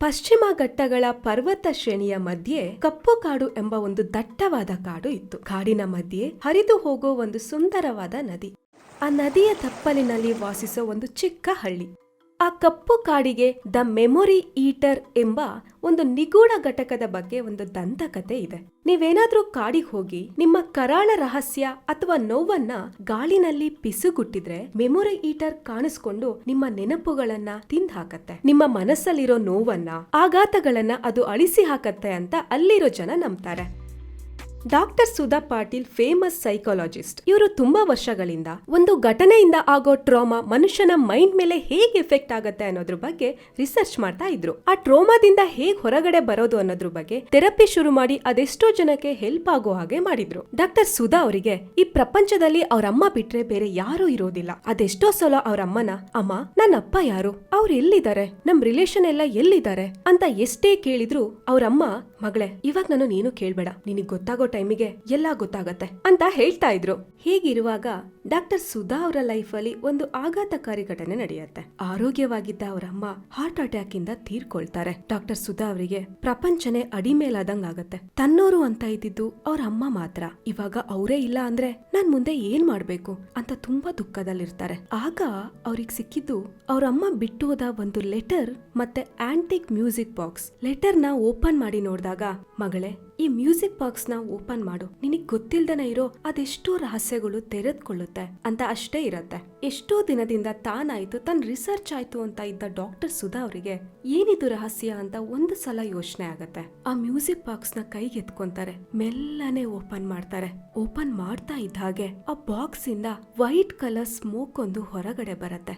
ಪಶ್ಚಿಮ ಘಟ್ಟಗಳ ಪರ್ವತ ಶ್ರೇಣಿಯ ಮಧ್ಯೆ ಕಪ್ಪು ಕಾಡು ಎಂಬ ಒಂದು ದಟ್ಟವಾದ ಕಾಡು ಇತ್ತು. ಕಾಡಿನ ಮಧ್ಯೆ ಹರಿದು ಹೋಗೋ ಒಂದು ಸುಂದರವಾದ ನದಿ. ಆ ನದಿಯ ತಪ್ಪಲಿನಲ್ಲಿ ವಾಸಿಸೋ ಒಂದು ಚಿಕ್ಕ ಹಳ್ಳಿ. ಆ ಕಪ್ಪು ಕಾಡಿಗೆ ದ ಮೆಮೊರಿ ಈಟರ್ ಎಂಬ ಒಂದು ನಿಗೂಢ ಘಟಕದ ಬಗ್ಗೆ ಒಂದು ದಂತಕತೆ ಇದೆ. ನೀವೇನಾದ್ರೂ ಕಾಡಿಗೆ ಹೋಗಿ ನಿಮ್ಮ ಕರಾಳ ರಹಸ್ಯ ಅಥವಾ ನೋವನ್ನ ಗಾಳಿನಲ್ಲಿ ಪಿಸುಗುಟ್ಟಿದ್ರೆ ಮೆಮೊರಿ ಈಟರ್ ಕಾಣಿಸ್ಕೊಂಡು ನಿಮ್ಮ ನೆನಪುಗಳನ್ನ ತಿಂದ್ ಹಾಕತ್ತೆ ನಿಮ್ಮ ಮನಸ್ಸಲ್ಲಿರೋ ನೋವನ್ನ, ಆಘಾತಗಳನ್ನ ಅದು ಅಳಿಸಿ ಹಾಕತ್ತೆ ಅಂತ ಅಲ್ಲಿರೋ ಜನ ನಂಬ್ತಾರೆ. Doctor Sudha Patil famous psychologist ಇವರು ತುಂಬಾ ವರ್ಷಗಳಿಂದ ಒಂದು ಘಟನೆಯಿಂದ ಆಗೋ ಟ್ರೋಮಾ ಮನುಷ್ಯನ ಮೈಂಡ್ ಮೇಲೆ ಹೇಗೆ ಎಫೆಕ್ಟ್ ಆಗತ್ತೆ ಅನ್ನೋದ್ರ ಬಗ್ಗೆ ರಿಸರ್ಚ್ ಮಾಡ್ತಾ ಇದ್ರು. ಆ ಟ್ರೋಮಾದಿಂದ ಹೇಗ್ ಹೊರಗಡೆ ಬರೋದು ಅನ್ನೋದ್ರ ಬಗ್ಗೆ ಥೆರಪಿ ಶುರು ಮಾಡಿ ಅದೆಷ್ಟೋ ಜನಕ್ಕೆ ಹೆಲ್ಪ್ ಆಗೋ ಹಾಗೆ ಮಾಡಿದ್ರು. ಡಾಕ್ಟರ್ ಸುಧಾ ಅವರಿಗೆ ಈ ಪ್ರಪಂಚದಲ್ಲಿ ಅವ್ರ ಅಮ್ಮ ಬಿಟ್ರೆ ಬೇರೆ ಯಾರೂ ಇರೋದಿಲ್ಲ. ಅದೆಷ್ಟೋ ಸಲ ಅವ್ರ ಅಮ್ಮನ, ಅಮ್ಮ ನನ್ನ ಅಪ್ಪ ಯಾರು? ಅವ್ರು ಎಲ್ಲಿದ್ದಾರೆ? ನಮ್ ರಿಲೇಶನ್ ಎಲ್ಲ ಎಲ್ಲಿದ್ದಾರೆ? ಅಂತ ಎಷ್ಟೇ ಕೇಳಿದ್ರು ಅವ್ರಮ್ಮ ಮಗಳೇ, ಇವಾಗ ನಾನು ನೀನು ಕೇಳ್ಬೇಡ. ನಿನಗೆ ಗೊತ್ತಾಗೋ ಟೈಮಿಗೆ ಎಲ್ಲ ಗೊತ್ತಾಗತ್ತೆ ಅಂತ ಹೇಳ್ತಾ ಇದ್ರು. ಹೀಗಿರುವಾಗ ಡಾಕ್ಟರ್ ಸುಧಾ ಅವರ ಲೈಫ್ ಅಲ್ಲಿ ಒಂದು ಆಘಾತಕಾರಿ ಘಟನೆ ನಡೆಯುತ್ತೆ. ಆರೋಗ್ಯವಾಗಿದ್ದ ಅವರ ಅಮ್ಮ ಹಾರ್ಟ್ ಅಟ್ಯಾಕ್ ಇಂದ ತೀರ್ಕೊಳ್ತಾರೆ. ಡಾಕ್ಟರ್ ಸುಧಾ ಅವರಿಗೆ ಪ್ರಪಂಚನೇ ಅಡಿಮೇಲಾದಂಗ್ ಆಗತ್ತೆ. ತನ್ನೋರು ಅಂತ ಇದ್ದಿದ್ದು ಅವ್ರ ಅಮ್ಮ ಮಾತ್ರ. ಇವಾಗ ಅವರೇ ಇಲ್ಲ ಅಂದ್ರೆ ನಾನ್ ಮುಂದೆ ಏನ್ ಮಾಡ್ಬೇಕು ಅಂತ ತುಂಬಾ ದುಃಖದಲ್ಲಿರ್ತಾರೆ. ಆಗ ಅವ್ರಿಗೆ ಸಿಕ್ಕಿದ್ದು ಅವ್ರ ಅಮ್ಮ ಬಿಟ್ಟು ಒಂದು ಲೆಟರ್ ಮತ್ತೆ ಆಂಟಿಕ್ ಮ್ಯೂಸಿಕ್ ಬಾಕ್ಸ್ ಲೆಟರ್ನ ಓಪನ್ ಮಾಡಿ ನೋಡಿದಾಗ, ಮಗಳೇ, ಈ ಮ್ಯೂಸಿಕ್ ಬಾಕ್ಸ್ನ ಓಪನ್ ಮಾಡು. ನಿನಗ್ ಗೊತ್ತಿಲ್ದನ ಇರೋ ಅದೆಷ್ಟೋ ರಹಸ್ಯಗಳು ತೆರೆದುಕೊಳ್ಳುತ್ತೆ ಅಂತ ಅಷ್ಟೇ ಇರತ್ತೆ. ಎಷ್ಟೋ ದಿನದಿಂದ ತಾನಾಯ್ತು ತನ್ನ ರಿಸರ್ಚ್ ಆಯ್ತು ಅಂತ ಇದ್ದ ಡಾಕ್ಟರ್ ಸುಧಾ ಅವರಿಗೆ ಏನಿದು ರಹಸ್ಯ ಅಂತ ಒಂದು ಸಲ ಯೋಚನೆ ಆಗತ್ತೆ. ಆ ಮ್ಯೂಸಿಕ್ ಬಾಕ್ಸ್ನ ಕೈಗೆ ಎತ್ಕೊಂತಾರೆ ಮೆಲ್ಲನೆ ಓಪನ್ ಮಾಡ್ತಾರೆ. ಓಪನ್ ಮಾಡ್ತಾ ಇದ್ದ ಹಾಗೆ ಆ ಬಾಕ್ಸ್ ಇಂದ ವೈಟ್ ಕಲರ್ ಸ್ಮೋಕ್ ಒಂದು ಹೊರಗಡೆ ಬರತ್ತೆ.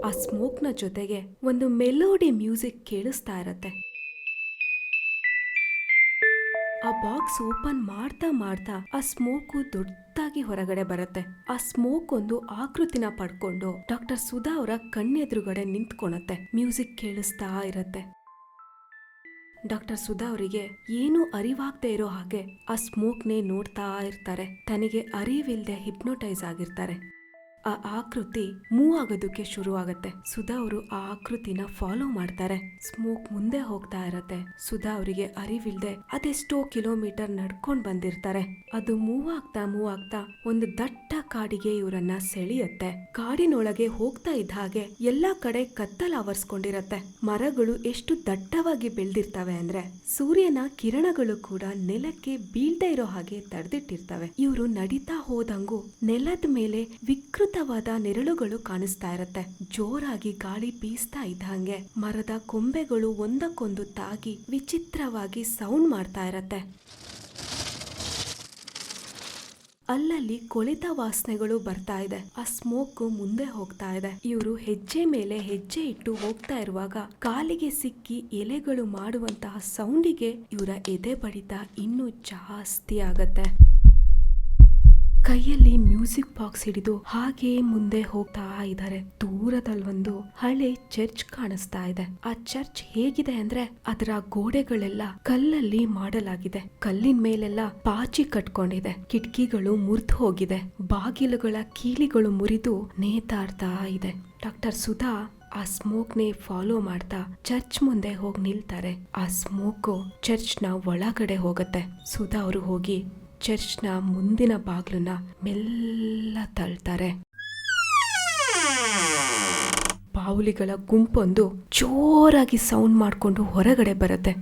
ಆ ಸ್ಮೋಕ್ನ ಜೊತೆಗೆ ಒಂದು ಮೆಲೋಡಿ ಮ್ಯೂಸಿಕ್ ಕೇಳಿಸ್ತಾ ಇರತ್ತೆ. ಆ ಬಾಕ್ಸ್ ಓಪನ್ ಮಾಡ್ತಾ ಮಾಡ್ತಾ ಆ ಸ್ಮೋಕು ದೊಡ್ಡದಾಗಿ ಹೊರಗಡೆ ಬರುತ್ತೆ. ಆ ಸ್ಮೋಕ್ ಒಂದು ಆಕೃತಿನ ಪಡ್ಕೊಂಡು ಡಾಕ್ಟರ್ ಸುಧಾ ಅವರ ಕಣ್ಣೆದುರುಗಡೆ ನಿಂತ್ಕೊಳತ್ತೆ. ಮ್ಯೂಸಿಕ್ ಕೇಳಿಸ್ತಾ ಇರತ್ತೆ. ಡಾಕ್ಟರ್ ಸುಧಾ ಅವರಿಗೆ ಏನೂ ಅರಿವಾಗದೆ ಇರೋ ಹಾಗೆ ಆ ಸ್ಮೋಕ್ನೇ ನೋಡ್ತಾ ಇರ್ತಾರೆ. ತನಗೆ ಅರಿವಿಲ್ದೆ ಹಿಪ್ನೋಟೈಸ್ ಆಗಿರ್ತಾರೆ. ಆ ಆಕೃತಿ ಮೂವ್ ಆಗೋದಕ್ಕೆ ಶುರು ಆಗತ್ತೆ ಸುಧಾ ಅವರು ಆ ಆಕೃತಿನ ಫಾಲೋ ಮಾಡ್ತಾರೆ. ಸ್ಮೋಕ್ ಮುಂದೆ ಹೋಗ್ತಾ ಇರತ್ತೆ. ಸುಧಾ ಅವರಿಗೆ ಅರಿವಿಲ್ದೆ ಅದೆಷ್ಟೋ ಕಿಲೋಮೀಟರ್ ನಡ್ಕೊಂಡ್ ಬಂದಿರ್ತಾರೆ. ಅದು ಮೂವ್ ಆಗ್ತಾ ಮೂವ್ ಆಗ್ತಾ ಒಂದು ದಟ್ಟ ಕಾಡಿಗೆ ಇವರನ್ನ ಸೆಳೆಯತ್ತೆ. ಕಾಡಿನೊಳಗೆ ಹೋಗ್ತಾ ಇದ್ದ ಹಾಗೆ ಎಲ್ಲಾ ಕಡೆ ಕತ್ತಲ ಆವರಿಸ್ಕೊಂಡಿರತ್ತೆ. ಮರಗಳು ಎಷ್ಟು ದಟ್ಟವಾಗಿ ಬೆಳೆದಿರ್ತವೆ ಅಂದ್ರೆ ಸೂರ್ಯನ ಕಿರಣಗಳು ಕೂಡ ನೆಲಕ್ಕೆ ಬೀಳ್ದೇ ಇರೋ ಹಾಗೆ ತಡೆದಿಟ್ಟಿರ್ತವೆ. ಇವರು ನಡೀತಾ ಹೋದಂಗೂ ನೆಲದ ಮೇಲೆ ವಿಕೃತವಾದ ನೆರಳುಗಳು ಕಾಣಿಸ್ತಾ ಇರತ್ತೆ. ಜೋರಾಗಿ ಗಾಳಿ ಬೀಸ್ತಾ ಇದ್ದ ಹಾಗೆ ಮರದ ಕೊಂಬೆಗಳು ಒಂದಕ್ಕೊಂದು ತಾಗಿ ವಿಚಿತ್ರವಾಗಿ ಸೌಂಡ್ ಮಾಡ್ತಾ ಇರತ್ತೆ. ಅಲ್ಲಲ್ಲಿ ಕೊಳೆತ ವಾಸನೆಗಳು ಬರ್ತಾ ಇದೆ. ಆ ಸ್ಮೋಕ್ ಮುಂದೆ ಹೋಗ್ತಾ ಇದೆ. ಇವರು ಹೆಜ್ಜೆ ಮೇಲೆ ಹೆಜ್ಜೆ ಇಟ್ಟು ಹೋಗ್ತಾ ಇರುವಾಗ ಕಾಲಿಗೆ ಸಿಕ್ಕಿ ಎಲೆಗಳು ಮಾಡುವಂತಹ ಸೌಂಡಿಗೆ ಇವರ ಎದೆ ಬಡಿತ ಇನ್ನೂ ಜಾಸ್ತಿ ಆಗತ್ತೆ. ಕೈಯಲ್ಲಿ ಮ್ಯೂಸಿಕ್ ಬಾಕ್ಸ್ ಹಿಡಿದು ಹಾಗೆ ಮುಂದೆ ಹೋಗ್ತಾ ಇದ್ದಾರೆ. ದೂರದಲ್ಲಿ ಒಂದು ಹಳೆ ಚರ್ಚ್ ಕಾಣಿಸ್ತಾ ಇದೆ. ಆ ಚರ್ಚ್ ಹೇಗಿದೆ ಅಂದ್ರೆ ಅದರ ಗೋಡೆಗಳೆಲ್ಲ ಕಲ್ಲಲ್ಲಿ ಮಾಡಲಾಗಿದೆ. ಕಲ್ಲಿನ ಮೇಲೆಲ್ಲ ಪಾಚಿ ಕಟ್ಕೊಂಡಿದೆ. ಕಿಟಕಿಗಳು ಮುರಿದು ಹೋಗಿದೆ. ಬಾಗಿಲುಗಳ ಕೀಲಿಗಳು ಮುರಿದು ನೇತಾಡ್ತಾ ಇದೆ. ಡಾಕ್ಟರ್ ಸುಧಾ ಆ ಸ್ಮೋಕ್ ನೇ ಫಾಲೋ ಮಾಡ್ತಾ ಚರ್ಚ್ ಮುಂದೆ ಹೋಗಿ ನಿಲ್ತಾರೆ. ಆ ಸ್ಮೋಕು ಚರ್ಚ್ನ ಒಳಗಡೆ ಹೋಗುತ್ತೆ. ಸುಧಾ ಅವರು ಹೋಗಿ ಚರ್ಚ್ನ ಮುಂದಿನ ಬಾಗ್ಲನ್ನ ಮೆಲ್ಲ ತಳ್ತಾರೆ. ಬಾವುಲಿಗಳ ಗುಂಪೊಂದು ಜೋರಾಗಿ ಸೌಂಡ್ ಮಾಡ್ಕೊಂಡು ಹೊರಗಡೆ ಬರುತ್ತೆ.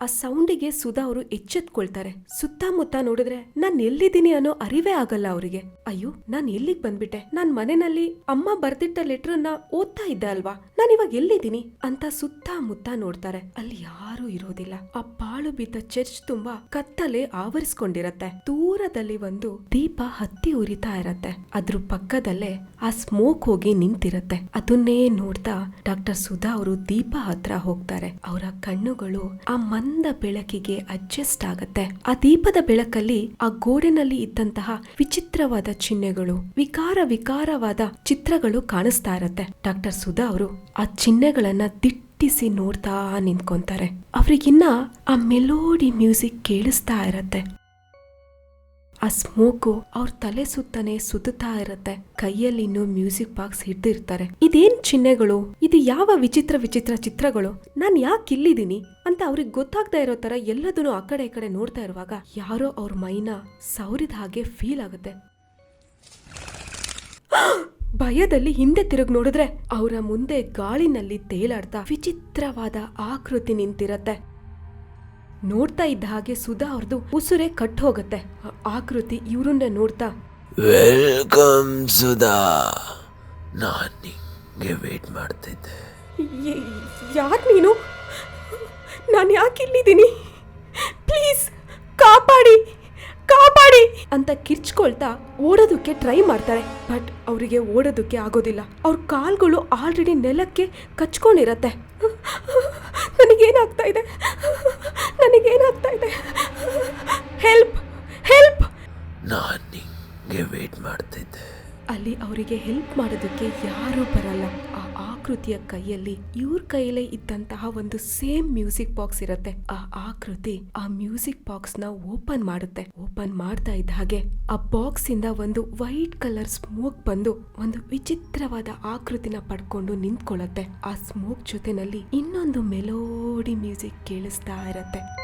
ಆ ಸೌಂಡಿಗೆ ಸುಧಾ ಅವರು ಎಚ್ಚೆತ್ಕೊಳ್ತಾರೆ. ಸುತ್ತಮುತ್ತ ನೋಡಿದ್ರೆ ನಾನ್ ಎಲ್ಲಿದ್ದೀನಿ ಅನ್ನೋ ಅರಿವೇ ಆಗಲ್ಲ ಅವರಿಗೆ. ಅಯ್ಯೋ, ನಾನ್ ಎಲ್ಲಿಗ್ ಬಂದ್ಬಿಟ್ಟೆ? ನಾನ್ ಮನೆಯಲ್ಲಿ ಅಮ್ಮ ಬರ್ದಿಟ್ಟ ಲೆಟರ್ನ ಓದ್ತಾ ಇದ್ದೆ ಅಲ್ವಾ? ನಾನ್ ಇವಾಗ ಎಲ್ಲಿದ್ದೀನಿ? ಅಂತ ಸುತ್ತಮುತ್ತ ನೋಡ್ತಾರೆ. ಅಲ್ಲಿ ಯಾರೂ ಇರೋದಿಲ್ಲ. ಆ ಪಾಳು ಬಿದ್ದ ಚರ್ಚ್ ತುಂಬಾ ಕತ್ತಲೆ ಆವರಿಸ್ಕೊಂಡಿರತ್ತೆ. ದೂರದಲ್ಲಿ ಒಂದು ದೀಪ ಹತ್ತಿ ಉರಿತಾ ಇರತ್ತೆ. ಅದ್ರ ಪಕ್ಕದಲ್ಲೇ ಆ ಸ್ಮೋಕ್ ಹೋಗಿ ನಿಂತಿರತ್ತೆ. ಅದನ್ನೇ ನೋಡ್ತಾ ಡಾಕ್ಟರ್ ಸುಧಾ ಅವರು ದೀಪ ಹತ್ರ ಹೋಗ್ತಾರೆ. ಅವರ ಕಣ್ಣುಗಳು ಆ ಮಂದ ಬೆಳಕಿಗೆ ಅಡ್ಜಸ್ಟ್ ಆಗತ್ತೆ. ಆ ದೀಪದ ಬೆಳಕಲ್ಲಿ ಆ ಗೋಡೆನಲ್ಲಿ ಇದ್ದಂತಹ ವಿಚಿತ್ರವಾದ ಚಿಹ್ನೆಗಳು, ವಿಕಾರ ವಿಕಾರವಾದ ಚಿತ್ರಗಳು ಕಾಣಿಸ್ತಾ ಇರತ್ತೆ. ಡಾಕ್ಟರ್ ಸುಧಾ ಅವರು ಆ ಚಿಹ್ನೆಗಳನ್ನ ದಿಟ್ಟಿಸಿ ನೋಡ್ತಾ ನಿಂತ್ಕೊಂತಾರೆ. ಅವ್ರಿಗಿನ್ನ ಆ ಮೆಲೋಡಿ ಮ್ಯೂಸಿಕ್ ಕೇಳಿಸ್ತಾ ಇರತ್ತೆ. ಆ ಸ್ಮೋಕು ಅವ್ರ ತಲೆ ಸುತ್ತನೆ ಸುತ್ತಾ ಇರತ್ತೆ. ಕೈಯಲ್ಲಿ ಇನ್ನೂ ಮ್ಯೂಸಿಕ್ ಬಾಕ್ಸ್ ಹಿಡ್ದಿರ್ತಾರೆ. ಇದೇನ್ ಚಿಹ್ನೆಗಳು? ಇದು ಯಾವ ವಿಚಿತ್ರ ವಿಚಿತ್ರ ಚಿತ್ರಗಳು? ನಾನ್ ಯಾಕೆ ಇಲ್ಲಿದ್ದೀನಿ? ಅಂತ ಅವ್ರಿಗೆ ಗೊತ್ತಾಗ್ತಾ ಇರೋ ತರ ಎಲ್ಲದನ್ನು ಆ ಕಡೆ ಈ ಕಡೆ ನೋಡ್ತಾ ಇರುವಾಗ ಯಾರೋ ಅವ್ರ ಮೈನ ಸೌರಿದ ಹಾಗೆ ಫೀಲ್ ಆಗುತ್ತೆ. ಭಯದಲ್ಲಿ ಹಿಂದೆ ತಿರುಗಿ ನೋಡಿದ್ರೆ ಅವರ ಮುಂದೆ ಗಾಳಿನಲ್ಲಿ ತೇಲಾಡ್ತಾ ವಿಚಿತ್ರವಾದ ಆಕೃತಿ ನಿಂತಿರತ್ತೆ. ನೋಡ್ತಾ ಇದ್ದ ಹಾಗೆ ಸುಧಾ ಅವ್ರದ್ದು ಉಸುರೆ ಕಟ್ ಹೋಗುತ್ತೆ. ಆಕೃತಿ ಇವ್ರನ್ನೇ ನೋಡ್ತಾ ವೆಲ್ಕಮ್ ಸುಧಾ. ನಾನು ನಿಂಗೆ ವೇಟ್ ಮಾಡ್ತಿದ್ದೆ. ಯಾರು ನೀನು? ನಾನು ಯಾಕೆ ಇಲ್ಲಿದ್ದೀನಿ? ಪ್ಲೀಸ್ ಕಾಪಾಡಿ ಕಾಪಾಡಿ ಅಂತ ಕಿರ್ಚ್ಕೊಳ್ತಾ ಓಡೋದಕ್ಕೆ ಟ್ರೈ ಮಾಡ್ತಾರೆ. ಬಟ್ ಅವರಿಗೆ ಓಡೋದಕ್ಕೆ ಆಗೋದಿಲ್ಲ. ಅವ್ರ ಕಾಲ್ಗಳು ಆಲ್ರೆಡಿ ನೆಲಕ್ಕೆ ಕಚ್ಕೊಂಡಿರತ್ತೆ. ನನಗೇನಾಗ್ತಾ ಇದೆ? ನನಗೇನಾಗ್ತಾ ಇದೆ? ಹೆಲ್ಪ್ ಹೆಲ್ಪ್ ನಾನು ನಿಂಗೆ ವೇಟ್ ಮಾಡ್ತಿದ್ದೆ. ಅಲ್ಲಿ ಅವರಿಗೆ ಹೆಲ್ಪ್ ಮಾಡೋದಕ್ಕೆ ಯಾರೂ ಬರಲ್ಲ. ಆ ಆಕೃತಿಯ ಕೈಯಲ್ಲಿ ಇವ್ರ ಕೈಯಲ್ಲೇ ಇದ್ದಂತಹ ಒಂದು ಸೇಮ್ ಮ್ಯೂಸಿಕ್ ಬಾಕ್ಸ್ ಇರುತ್ತೆ. ಆ ಆಕೃತಿ ಆ ಮ್ಯೂಸಿಕ್ ಬಾಕ್ಸ್ನ ಓಪನ್ ಮಾಡುತ್ತೆ. ಓಪನ್ ಮಾಡ್ತಾ ಇದ್ದ ಹಾಗೆ ಆ ಬಾಕ್ಸ್ ಇಂದ ಒಂದು ವೈಟ್ ಕಲರ್ ಸ್ಮೋಕ್ ಬಂದು ಒಂದು ವಿಚಿತ್ರವಾದ ಆಕೃತಿನ ಪಡ್ಕೊಂಡು ನಿಂತ್ಕೊಳ್ಳುತ್ತೆ. ಆ ಸ್ಮೋಕ್ ಜೊತೆನಲ್ಲಿ ಇನ್ನೊಂದು ಮೆಲೋಡಿ ಮ್ಯೂಸಿಕ್ ಕೇಳಿಸ್ತಾ ಇರತ್ತೆ.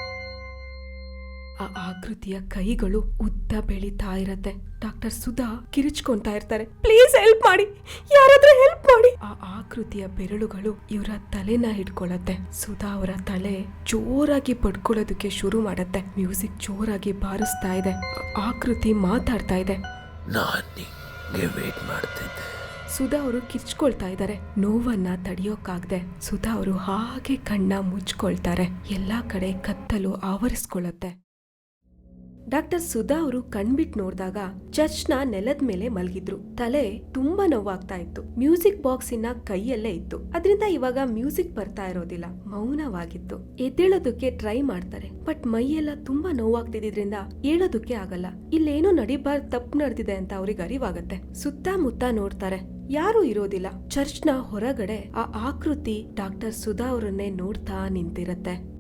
ಆ ಆಕೃತಿಯ ಕೈಗಳು ಉದ್ದ ಬೆಳೀತಾ ಇರತ್ತೆ. ಡಾಕ್ಟರ್ ಸುಧಾ ಕಿರಿಚ್ಕೊಂತಾ ಇರ್ತಾರೆ. ಪ್ಲೀಸ್ ಹೆಲ್ಪ್ ಮಾಡಿ. ಯಾರಾದ್ರೂ ಹೆಲ್ಪ್ ಮಾಡಿ. ಆ ಆಕೃತಿಯ ಬೆರಳುಗಳು ಇವರ ತಲೆನ ಹಿಡ್ಕೊಳತ್ತೆ. ಸುಧಾ ಅವರ ತಲೆ ಜೋರಾಗಿ ಪಡ್ಕೊಳ್ಳೋದಕ್ಕೆ ಶುರು ಮಾಡತ್ತೆ. ಮ್ಯೂಸಿಕ್ ಜೋರಾಗಿ ಬಾರಿಸ್ತಾ ಇದೆ. ಆಕೃತಿ ಮಾತಾಡ್ತಾ ಇದೆ. ಮಾಡ್ತಿದ್ದೆ. ಸುಧಾ ಅವರು ಕಿರ್ಚ್ಕೊಳ್ತಾ ಇದ್ದಾರೆ. ನೋವನ್ನ ತಡೆಯೋಕ್ಕಾಗ್ದೆ ಸುಧಾ ಅವರು ಹಾಗೆ ಕಣ್ಣ ಮುಚ್ಕೊಳ್ತಾರೆ. ಎಲ್ಲಾ ಕಡೆ ಕತ್ತಲು ಆವರಿಸ್ಕೊಳ್ಳುತ್ತೆ ಡಾಕ್ಟರ್ ಸುಧಾ ಅವರು ಕಣ್ಬಿಟ್ ನೋಡಿದಾಗ ಚರ್ಚ್ನ ನೆಲದ ಮೇಲೆ ಮಲಗಿದ್ರು. ತಲೆ ತುಂಬಾ ನೋವಾಗ್ತಾ ಇತ್ತು. ಮ್ಯೂಸಿಕ್ ಬಾಕ್ಸ್ ಇನ್ನ ಕೈಯಲ್ಲೇ ಇತ್ತು. ಅದರಿಂದ ಇವಾಗ ಮ್ಯೂಸಿಕ್ ಬರ್ತಾ ಇರೋದಿಲ್ಲ. ಮೌನವಾಗಿತ್ತು. ಎದ್ದೇಳೋದಕ್ಕೆ ಟ್ರೈ ಮಾಡ್ತಾರೆ. ಬಟ್ ಮೈಯೆಲ್ಲ ತುಂಬಾ ನೋವಾಗ್ತಿದ್ರಿಂದ ಹೇಳೋದಕ್ಕೆ ಆಗಲ್ಲ. ಇಲ್ಲೇನೋ ನಡಿಬಾರ್ದು ತಪ್ಪು ನಡೆದಿದೆ ಅಂತ ಅವ್ರಿಗೆ ಅರಿವಾಗತ್ತೆ. ಸುತ್ತಮುತ್ತ ನೋಡ್ತಾರೆ. ಯಾರೂ ಇರೋದಿಲ್ಲ. ಚರ್ಚ್ನ ಹೊರಗಡೆ ಆ ಆಕೃತಿ ಡಾಕ್ಟರ್ ಸುಧಾ ಅವರನ್ನೇ ನೋಡ್ತಾ ನಿಂತಿರತ್ತೆ.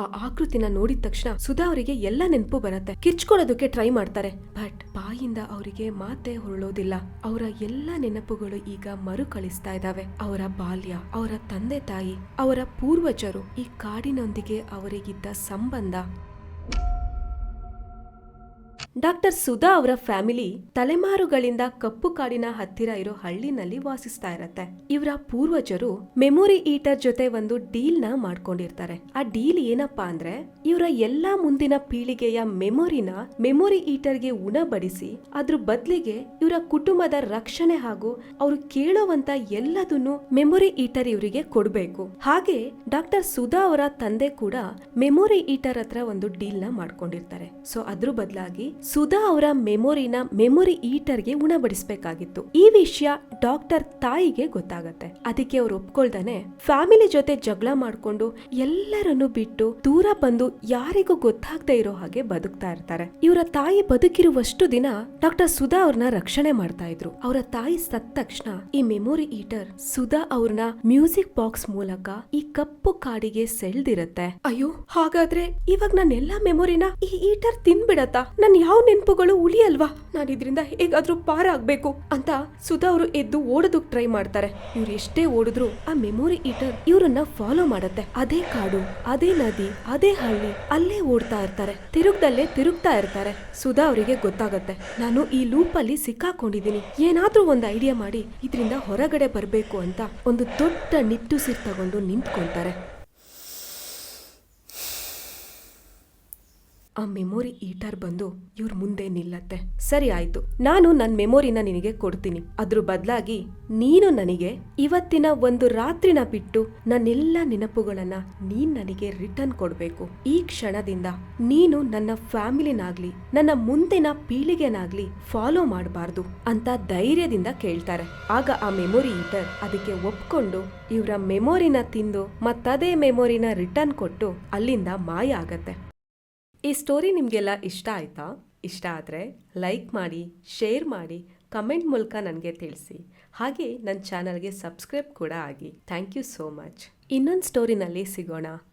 ಆ ಆಕೃತಿನ ನೋಡಿದ ತಕ್ಷಣ ಸುಧಾ ಅವರಿಗೆ ಎಲ್ಲ ನೆನಪು ಬರುತ್ತೆ. ಕಿರ್ಚ್ಕೊಳ್ಳೋದಕ್ಕೆ ಟ್ರೈ ಮಾಡ್ತಾರೆ. ಬಟ್ ಬಾಯಿಂದ ಅವರಿಗೆ ಮಾತೆ ಹೊರಳೋದಿಲ್ಲ. ಅವರ ಎಲ್ಲ ನೆನಪುಗಳು ಈಗ ಮರುಕಳಿಸ್ತಾ ಇದ್ದಾವೆ ಅವರ ಬಾಲ್ಯ, ಅವರ ತಂದೆ ತಾಯಿ, ಅವರ ಪೂರ್ವಜರು ಈ ಕಾಡಿನೊಂದಿಗೆ ಅವರಿಗಿದ್ದ ಸಂಬಂಧ. ಡಾಕ್ಟರ್ ಸುಧಾ ಅವರ ಫ್ಯಾಮಿಲಿ ತಲೆಮಾರುಗಳಿಂದ ಕಪ್ಪು ಕಾಡಿನ ಹತ್ತಿರ ಇರೋ ಹಳ್ಳಿನಲ್ಲಿ ವಾಸಿಸ್ತಾ ಇರತ್ತೆ. ಇವರ ಪೂರ್ವಜರು ಮೆಮೊರಿ ಈಟರ್ ಜೊತೆ ಒಂದು ಡೀಲ್ನ ಮಾಡ್ಕೊಂಡಿರ್ತಾರೆ. ಆ ಡೀಲ್ ಏನಪ್ಪಾ ಅಂದ್ರೆ, ಇವರ ಎಲ್ಲಾ ಮುಂದಿನ ಪೀಳಿಗೆಯ ಮೆಮೊರಿನ ಮೆಮೊರಿ ಈಟರ್ಗೆ ಉಣಬಡಿಸಿ, ಅದ್ರ ಬದಲಿಗೆ ಇವರ ಕುಟುಂಬದ ರಕ್ಷಣೆ ಹಾಗೂ ಅವರು ಕೇಳುವಂತ ಎಲ್ಲದನ್ನು ಮೆಮೊರಿ ಈಟರ್ ಇವರಿಗೆ ಕೊಡಬೇಕು. ಹಾಗೆ ಡಾಕ್ಟರ್ ಸುಧಾ ಅವರ ತಂದೆ ಕೂಡ ಮೆಮೊರಿ ಈಟರ್ ಹತ್ರ ಒಂದು ಡೀಲ್ನ ಮಾಡ್ಕೊಂಡಿರ್ತಾರೆ. ಸೊ ಅದ್ರ ಬದಲಾಗಿ ಸುಧಾ ಅವರ ಮೆಮೊರಿನ ಮೆಮೊರಿ ಈಟರ್ಗೆ ಉಣಬಡಿಸಬೇಕಾಗಿತ್ತು. ಈ ವಿಷಯ ಡಾಕ್ಟರ್ ತಾಯಿಗೆ ಗೊತ್ತಾಗತ್ತೆ. ಅದಕ್ಕೆ ಅವ್ರು ಒಪ್ಕೊಳ್ದಾನೆ, ಫ್ಯಾಮಿಲಿ ಜೊತೆ ಜಗಳ ಮಾಡ್ಕೊಂಡು ಎಲ್ಲರನ್ನು ಬಿಟ್ಟು ದೂರ ಬಂದು ಯಾರಿಗೂ ಗೊತ್ತಾಗದೆ ಇರೋ ಹಾಗೆ ಬದುಕ್ತಾ ಇರ್ತಾರೆ. ಇವರ ತಾಯಿ ಬದುಕಿರುವಷ್ಟು ದಿನ ಡಾಕ್ಟರ್ ಸುಧಾ ಅವ್ರನ್ನ ರಕ್ಷಣೆ ಮಾಡ್ತಾ ಇದ್ರು. ಅವರ ತಾಯಿ ಸತ್ತ ತಕ್ಷಣ ಈ ಮೆಮೊರಿ ಈಟರ್ ಸುಧಾ ಅವ್ರನ್ನ ಮ್ಯೂಸಿಕ್ ಬಾಕ್ಸ್ ಮೂಲಕ ಈ ಕಪ್ಪು ಕಾಡಿಗೆ ಸೆಳ್ದಿರತ್ತೆ. ಅಯ್ಯೋ, ಹಾಗಾದ್ರೆ ಇವಾಗ ನನ್ನ ಎಲ್ಲಾ ಮೆಮೊರಿನ ಈ ಈಟರ್ ತಿನ್ಬಿಡತ್ತಾ? ನನ್ ಯಾವ ನೆನಪುಗಳು ಉಳಿಯಲ್ವಾ? ನಾನು ಇದರಿಂದ ಹೇಗಾದ್ರೂ ಪಾರ ಆಗ್ಬೇಕು ಅಂತ ಸುಧಾ ಅವರು ಎದ್ದು ಓಡೋದಕ್ ಟ್ರೈ ಮಾಡ್ತಾರೆ. ಇವ್ರು ಎಷ್ಟೇ ಓಡಿದ್ರು ಆ ಮೆಮೊರಿ ಈಟರ್ ಇವರನ್ನ ಫಾಲೋ ಮಾಡುತ್ತೆ. ಅದೇ ಕಾಡು, ಅದೇ ನದಿ, ಅದೇ ಹಳ್ಳಿ, ಅಲ್ಲೇ ಓಡ್ತಾ ಇರ್ತಾರೆ. ತಿರುಗ್ದಲ್ಲೇ ತಿರುಗ್ತಾ ಇರ್ತಾರೆ. ಸುಧಾ ಅವರಿಗೆ ಗೊತ್ತಾಗತ್ತೆ. ನಾನು ಈ ಲೂಪ್ ಅಲ್ಲಿ ಸಿಕ್ಕಾಕೊಂಡಿದ್ದೀನಿ. ಏನಾದ್ರೂ ಒಂದು ಐಡಿಯಾ ಮಾಡಿ ಇದರಿಂದ ಹೊರಗಡೆ ಬರಬೇಕು ಅಂತ ಒಂದು ದೊಡ್ಡ ನಿಟ್ಟುಸಿರ್ ತಗೊಂಡು ನಿಂತ್ಕೊಂತಾರೆ. ಆ ಮೆಮೊರಿ ಈಟರ್ ಬಂದು ಇವ್ರ ಮುಂದೆ ನಿಲ್ಲತ್ತೆ. ಸರಿ ಆಯ್ತು. ನಾನು ನನ್ನ ಮೆಮೊರಿನ ನಿನಗೆ ಕೊಡ್ತೀನಿ. ಅದ್ರ ಬದಲಾಗಿ ನೀನು ನನಗೆ ಇವತ್ತಿನ ಒಂದು ರಾತ್ರಿನ ಬಿಟ್ಟು ನನ್ನೆಲ್ಲ ನೆನಪುಗಳನ್ನ ನೀನ್ ನನಗೆ ರಿಟರ್ನ್ ಕೊಡ್ಬೇಕು. ಈ ಕ್ಷಣದಿಂದ ನೀನು ನನ್ನ ಫ್ಯಾಮಿಲಿನಾಗ್ಲಿ, ನನ್ನ ಮುಂದಿನ ಪೀಳಿಗೆನಾಗ್ಲಿ ಫಾಲೋ ಮಾಡಬಾರ್ದು ಅಂತ ಧೈರ್ಯದಿಂದ ಕೇಳ್ತಾರೆ. ಆಗ ಆ ಮೆಮೊರಿ ಈಟರ್ ಅದಕ್ಕೆ ಒಪ್ಕೊಂಡು ಇವರ ಮೆಮೊರಿನ ತಿಂದು ಮತ್ತದೇ ಮೆಮೊರಿನ ರಿಟರ್ನ್ ಕೊಟ್ಟು ಅಲ್ಲಿಂದ ಮಾಯ ಆಗತ್ತೆ. ಈ ಸ್ಟೋರಿ ನಿಮಗೆಲ್ಲ ಇಷ್ಟ ಆಯಿತಾ? ಇಷ್ಟ ಆದರೆ ಲೈಕ್ ಮಾಡಿ ಶೇರ್ ಮಾಡಿ ಕಮೆಂಟ್ ಮೂಲಕ ನನಗೆ ತಿಳಿಸಿ. ಹಾಗೆ ನನ್ನ ಚಾನಲ್ಗೆ ಸಬ್ಸ್ಕ್ರೈಬ್ ಕೂಡ ಆಗಿ. ಥ್ಯಾಂಕ್ ಯು ಸೋ ಮಚ್ ಇನ್ನೊಂದು ಸ್ಟೋರಿನಲ್ಲಿ ಸಿಗೋಣ.